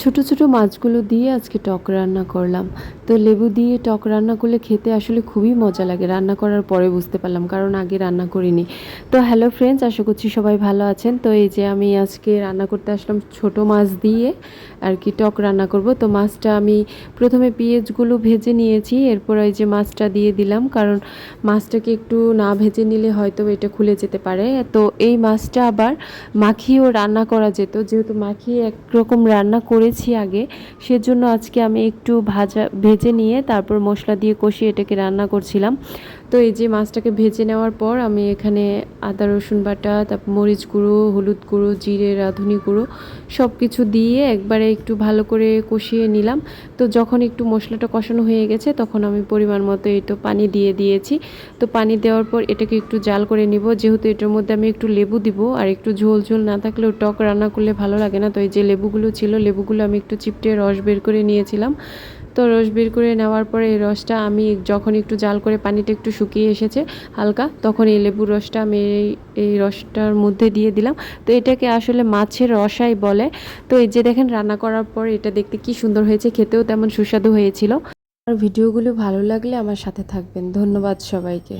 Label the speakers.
Speaker 1: ছোট ছোট মাছগুলো দিয়ে আজকে টক রান্না করলাম। তো লেবু দিয়ে টক রান্না করলে খেতে আসলে খুবই মজা লাগে। রান্না করার পরে বুঝতে পারলাম, কারণ আগে রান্না করিনি। তো হ্যালো ফ্রেন্ডস, আশা করছি সবাই ভালো আছেন। তো এই যে আমি আজকে রান্না করতে আসলাম ছোট মাছ দিয়ে আর কি টক রান্না করব। তো মাছটা আমি প্রথমে পেঁয়াজগুলো ভেজে নিয়েছি, এরপর এই যে মাছটা দিয়ে দিলাম, কারণ মাছটাকে একটু না ভেজে নিলে হয়তো এটা খুলে যেতে পারে। তো এই মাছটা আবার মাখিয়েও রান্না করা যেত, যেহেতু মাখিয়ে একরকম রান্না করেছি আগে। সেজন্য আজকে আমি একটু ভাজা, ভেজে নিয়ে তারপর মশলা দিয়ে কষিয়ে এটাকে রান্না করছিলাম। তো এই যে মাছটাকে ভেজে নেওয়ার পর আমি এখানে আদা, রসুন বাটা, তারপর মরিচ গুঁড়ো, হলুদ গুঁড়ো, জিরে, রাঁধুনি গুঁড়ো সব কিছু দিয়ে একবারে একটু ভালো করে কষিয়ে নিলাম। তো যখন একটু মশলাটা কষানো হয়ে গেছে তখন আমি পরিমাণ মতো এই তো পানি দিয়ে দিয়েছি। তো পানি দেওয়ার পর এটাকে একটু জাল করে নিব। যেহেতু এটার মধ্যে আমি একটু লেবু দিব আর একটু ঝোল ঝোল না থাকলেও টক রান্না করলে ভালো লাগে না। তো এই যে লেবুগুলো ছিল, লেবুগুলো আমি একটু চিপটে রস বের করে নিয়েছিলাম। তো রস বের করে নেওয়ার পরে এই রসটা আমি যখন একটু জাল করে পানিটা একটু শুকিয়ে এসেছে হালকা, তখন এই লেবুর রসটা আমি এই এই রসটার মধ্যে দিয়ে দিলাম। তো এটাকে আসলে মাছের রসাই বলে। তো এই যে দেখেন রান্না করার পর এটা দেখতে কি সুন্দর হয়েছে, খেতেও তেমন সুস্বাদু হয়েছিল। আর ভিডিওগুলো ভালো লাগলে আমার সাথে থাকবেন। ধন্যবাদ সবাইকে।